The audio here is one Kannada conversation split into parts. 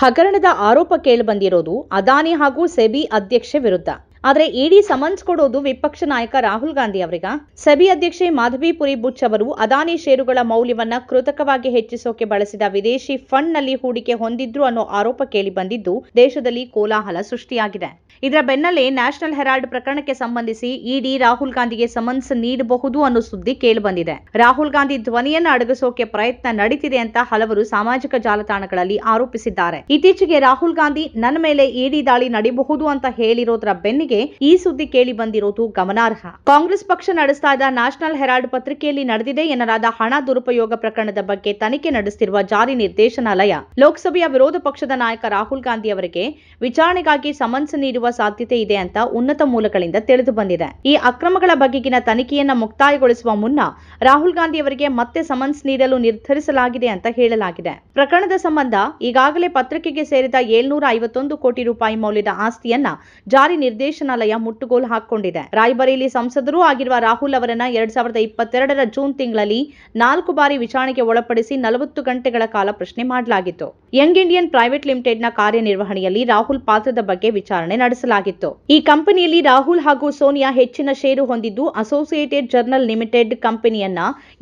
ಹಗರಣದ ಆರೋಪ ಕೇಳಿಬಂದಿರೋದು ಅದಾನಿ ಹಾಗೂ ಸೆಬಿ ಅಧ್ಯಕ್ಷೆ ವಿರುದ್ಧ. ಆದರೆ ಇಡಿ ಸಮನ್ಸ್ ಕೊಡೋದು ವಿಪಕ್ಷ ನಾಯಕ ರಾಹುಲ್ ಗಾಂಧಿ ಅವರಿಗ? ಸಭೆ ಅಧ್ಯಕ್ಷೆ ಮಾಧವಿಪುರಿ ಬುಚ್ ಅವರು ಅದಾನಿ ಷೇರುಗಳ ಮೌಲ್ಯವನ್ನ ಕೃತಕವಾಗಿ ಹೆಚ್ಚಿಸೋಕೆ ಬಳಸಿದ ವಿದೇಶಿ ಫಂಡ್ನಲ್ಲಿ ಹೂಡಿಕೆ ಹೊಂದಿದ್ರು ಅನ್ನೋ ಆರೋಪ ಕೇಳಿ ಬಂದಿದ್ದು ದೇಶದಲ್ಲಿ ಕೋಲಾಹಲ ಸೃಷ್ಟಿಯಾಗಿದೆ. ಇದರ ಬೆನ್ನಲ್ಲೇ ನ್ಯಾಷನಲ್ ಹೆರಾಲ್ಡ್ ಪ್ರಕರಣಕ್ಕೆ ಸಂಬಂಧಿಸಿ ಇಡಿ ರಾಹುಲ್ ಗಾಂಧಿಗೆ ಸಮನ್ಸ್ ನೀಡಬಹುದು ಅನ್ನೋ ಸುದ್ದಿ ಕೇಳಿಬಂದಿದೆ ರಾಹುಲ್ ಗಾಂಧಿ ಧ್ವನಿಯನ್ನ ಅಡಗಿಸೋಕೆ ಪ್ರಯತ್ನ ನಡೀತಿದೆ ಅಂತ ಹಲವರು ಸಾಮಾಜಿಕ ಜಾಲತಾಣಗಳಲ್ಲಿ ಆರೋಪಿಸಿದ್ದಾರೆ. ಇತ್ತೀಚೆಗೆ ರಾಹುಲ್ ಗಾಂಧಿ ನನ್ನ ಮೇಲೆ ಇಡಿ ದಾಳಿ ನಡೀಬಹುದು ಅಂತ ಹೇಳಿರೋದ್ರ ಬೆನ್ನಿಗೆ ಈ ಸುದ್ದಿ ಕೇಳಿ ಬಂದಿರೋದು ಗಮನಾರ್ಹ. ಕಾಂಗ್ರೆಸ್ ಪಕ್ಷ ನಡೆಸ್ತಾ ಇದ್ದ ನ್ಯಾಷನಲ್ ಹೆರಾಲ್ಡ್ ಪತ್ರಿಕೆಯಲ್ಲಿ ನಡೆದಿದೆ ಎನ್ನಲಾದ ಹಣ ದುರುಪಯೋಗ ಪ್ರಕರಣದ ಬಗ್ಗೆ ತನಿಖೆ ನಡೆಸುತ್ತಿರುವ ಜಾರಿ ನಿರ್ದೇಶನಾಲಯ. ಲೋಕಸಭೆಯ ವಿರೋಧ ಪಕ್ಷದ ನಾಯಕ ರಾಹುಲ್ ಗಾಂಧಿ ಅವರಿಗೆ ವಿಚಾರಣೆಗಾಗಿ ಸಮನ್ಸ್ ನೀಡುವ ಸಾಧ್ಯತೆ ಇದೆ ಅಂತ ಉನ್ನತ ಮೂಲಗಳಿಂದ ತಿಳಿದು ಬಂದಿದೆ. ಈ ಅಕ್ರಮಗಳ ಬಗೆಗಿನ ತನಿಖೆಯನ್ನು ಮುಕ್ತಾಯಗೊಳಿಸುವ ಮುನ್ನ ರಾಹುಲ್ ಗಾಂಧಿ ಅವರಿಗೆ ಮತ್ತೆ ಸಮನ್ಸ್ ನೀಡಲು ನಿರ್ಧರಿಸಲಾಗಿದೆ ಅಂತ ಹೇಳಲಾಗಿದೆ. ಪ್ರಕರಣದ ಸಂಬಂಧ ಈಗಾಗಲೇ ಪತ್ರಿಕೆಗೆ ಸೇರಿದ ಏಳ್ನೂರ ಐವತ್ತೊಂದು ಕೋಟಿ ರೂಪಾಯಿ ಮೌಲ್ಯದ ಆಸ್ತಿಯನ್ನ ಜಾರಿ ನಿರ್ದೇಶನಾಲಯ ಮುಟ್ಟುಗೋಲು ಹಾಕಿಕೊಂಡಿದೆ. ರಾಯ್ಬರೇಲಿ ಸಂಸದರೂ ಆಗಿರುವ ರಾಹುಲ್ ಅವರನ್ನ ಎರಡ್ ಸಾವಿರದ ಇಪ್ಪತ್ತೆರಡರ ಜೂನ್ ತಿಂಗಳಲ್ಲಿ ನಾಲ್ಕು ಬಾರಿ ವಿಚಾರಣೆಗೆ ಒಳಪಡಿಸಿ ನಲವತ್ತು ಗಂಟೆಗಳ ಕಾಲ ಪ್ರಶ್ನೆ ಮಾಡಲಾಗಿತ್ತು. ಯಂಗ್ ಇಂಡಿಯನ್ ಪ್ರೈವೇಟ್ ಲಿಮಿಟೆಡ್ನ ಕಾರ್ಯನಿರ್ವಹಣೆಯಲ್ಲಿ ರಾಹುಲ್ ಪಾತ್ರದ ಬಗ್ಗೆ ವಿಚಾರಣೆ ನಡೆಸಲಾಗಿತ್ತು. ಈ ಕಂಪನಿಯಲ್ಲಿ ರಾಹುಲ್ ಹಾಗೂ ಸೋನಿಯಾ ಹೆಚ್ಚಿನ ಷೇರು ಹೊಂದಿದ್ದು ಅಸೋಸಿಯೇಟೆಡ್ ಜರ್ನಲ್ ಲಿಮಿಟೆಡ್ ಕಂಪನಿಯನ್ನ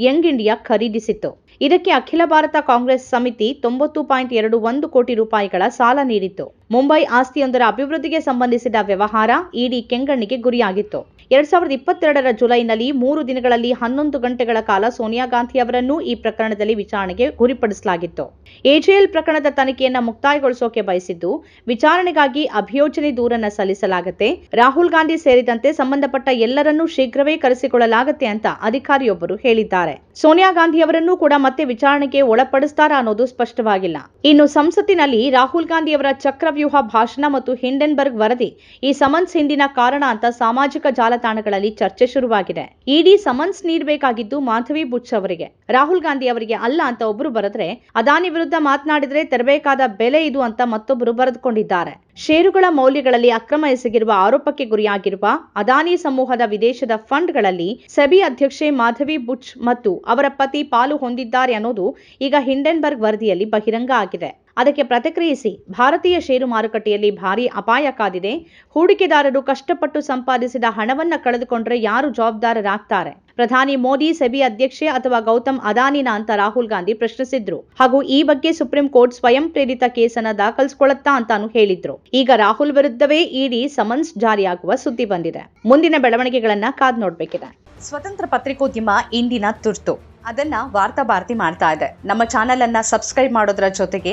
ಯಂಗ್ ಇಂಡಿಯಾ ಖರೀದಿಸಿತ್ತು. ಇದಕ್ಕೆ ಅಖಿಲ ಭಾರತ ಕಾಂಗ್ರೆಸ್ ಸಮಿತಿ ತೊಂಬತ್ತು ಪಾಯಿಂಟ್ ಎರಡು ಒಂದು ಕೋಟಿ ರೂಪಾಯಿಗಳ ಸಾಲ ನೀಡಿತ್ತು. ಮುಂಬೈ ಆಸ್ತಿಯೊಂದರ ಅಭಿವೃದ್ಧಿಗೆ ಸಂಬಂಧಿಸಿದ ವ್ಯವಹಾರ ಇಡಿ ಕೆಂಗಣ್ಣಿಗೆ ಗುರಿಯಾಗಿತ್ತು. ಎರಡ್ ಸಾವಿರದ ಇಪ್ಪತ್ತೆರಡರ ಜುಲೈನಲ್ಲಿ ಮೂರು ದಿನಗಳಲ್ಲಿ ಹನ್ನೊಂದು ಗಂಟೆಗಳ ಕಾಲ ಸೋನಿಯಾ ಗಾಂಧಿ ಅವರನ್ನು ಈ ಪ್ರಕರಣದಲ್ಲಿ ವಿಚಾರಣೆಗೆ ಗುರಿಪಡಿಸಲಾಗಿತ್ತು. ಎಜೆಎಲ್ ಪ್ರಕರಣದ ತನಿಖೆಯನ್ನು ಮುಕ್ತಾಯಗೊಳಿಸೋಕೆ ಬಯಸಿದ್ದು, ವಿಚಾರಣೆಗಾಗಿ ಅಭಿಯೋಜನೆ ದೂರನ್ನ ಸಲ್ಲಿಸಲಾಗುತ್ತೆ, ರಾಹುಲ್ ಗಾಂಧಿ ಸೇರಿದಂತೆ ಸಂಬಂಧಪಟ್ಟ ಎಲ್ಲರನ್ನೂ ಶೀಘ್ರವೇ ಕರೆಸಿಕೊಳ್ಳಲಾಗುತ್ತೆ ಅಂತ ಅಧಿಕಾರಿಯೊಬ್ಬರು ಹೇಳಿದ್ದಾರೆ. ಸೋನಿಯಾ ಗಾಂಧಿ ಅವರನ್ನು ಕೂಡ ಮತ್ತೆ ವಿಚಾರಣೆಗೆ ಒಳಪಡಿಸ್ತಾರಾ ಅನ್ನೋದು ಸ್ಪಷ್ಟವಾಗಿಲ್ಲ. ಇನ್ನು ಸಂಸತ್ತಿನಲ್ಲಿ ರಾಹುಲ್ ಗಾಂಧಿ ಅವರ ಚಕ್ರವ್ಯೂಹ ಭಾಷಣ ಮತ್ತು ಹಿಂಡೆನ್ಬರ್ಗ್ ವರದಿ ಈ ಸಮನ್ಸ್ ಹಿಂದಿನ ಕಾರಣ ಅಂತ ಸಾಮಾಜಿಕ ಜಾಲತಾಣಗಳಲ್ಲಿ ಚರ್ಚೆ ಶುರುವಾಗಿದೆ. ಇಡಿ ಸಮನ್ಸ್ ನೀಡಬೇಕಾಗಿದ್ದು ಮಾಧವಿ ಬುಚ್ ಅವರಿಗೆ. ರಾಹುಲ್ ಗಾಂಧಿ ಅವರಿಗೆ ಅಲ್ಲ ಅಂತ ಒಬ್ಬರು ಬರೆದ್ರೆ, ಅದಾನಿ ವಿರುದ್ಧ ಮಾತನಾಡಿದ್ರೆ ತೆರಬೇಕಾದ ಬೆಲೆ ಇದು ಅಂತ ಮತ್ತೊಬ್ಬರು ಬರೆದುಕೊಂಡಿದ್ದಾರೆ. ಷೇರುಗಳ ಮೌಲ್ಯಗಳಲ್ಲಿ ಅಕ್ರಮ ಎಸಗಿರುವ ಆರೋಪಕ್ಕೆ ಗುರಿಯಾಗಿರುವ ಅದಾನಿ ಸಮೂಹದ ವಿದೇಶದ ಫಂಡ್ಗಳಲ್ಲಿ ಸೆಬಿ ಅಧ್ಯಕ್ಷೆ ಮಾಧವಿ ಬುಚ್ ಮತ್ತು ಅವರ ಪತಿ ಪಾಲು ಹೊಂದಿದ್ದಾರೆ ಅನ್ನೋದು ಈಗ ಹಿಂಡೆನ್ಬರ್ಗ್ ವರದಿಯಲ್ಲಿ ಬಹಿರಂಗ ಆಗಿದೆ. ಅದಕ್ಕೆ ಪ್ರತಿಕ್ರಿಯಿಸಿ ಭಾರತೀಯ ಷೇರು ಮಾರುಕಟ್ಟೆಯಲ್ಲಿ ಭಾರೀ ಅಪಾಯ ಕಾದಿದೆ. ಹೂಡಿಕೆದಾರರು ಕಷ್ಟಪಟ್ಟು ಸಂಪಾದಿಸಿದ ಹಣವನ್ನು ಕಳೆದುಕೊಂಡ್ರೆ ಯಾರು ಜವಾಬ್ದಾರರಾಗ್ತಾರೆ? ಪ್ರಧಾನಿ ಮೋದಿ ಸೆಬಿ ಅಧ್ಯಕ್ಷೆ ಅಥವಾ ಗೌತಮ್ ಅದಾನಿನ ಅಂತ ರಾಹುಲ್ ಗಾಂಧಿ ಪ್ರಶ್ನಿಸಿದ್ರು. ಹಾಗೂ ಈ ಬಗ್ಗೆ ಸುಪ್ರೀಂ ಕೋರ್ಟ್ ಸ್ವಯಂ ಪ್ರೇರಿತ ಕೇಸನ್ನ ದಾಖಲಿಸಿಕೊಳ್ಳುತ್ತಾ ಅಂತಾನು ಹೇಳಿದ್ರು. ಈಗ ರಾಹುಲ್ ವಿರುದ್ಧವೇ ಇಡಿ ಸಮನ್ಸ್ ಜಾರಿಯಾಗುವ ಸುದ್ದಿ ಬಂದಿದೆ. ಮುಂದಿನ ಬೆಳವಣಿಗೆಗಳನ್ನ ಕಾದ್ ನೋಡ್ಬೇಕಿದೆ. ಸ್ವತಂತ್ರ ಪತ್ರಿಕೋದ್ಯಮ ಇಂದಿನ ತುರ್ತು. ಅದನ್ನ ವಾರ್ತಾ ಭಾರತಿ ಮಾಡ್ತಾ ಇದೆ. ನಮ್ಮ ಚಾನೆಲ್ ಅನ್ನ ಸಬ್ಸ್ಕ್ರೈಬ್ ಮಾಡೋದ್ರ ಜೊತೆಗೆ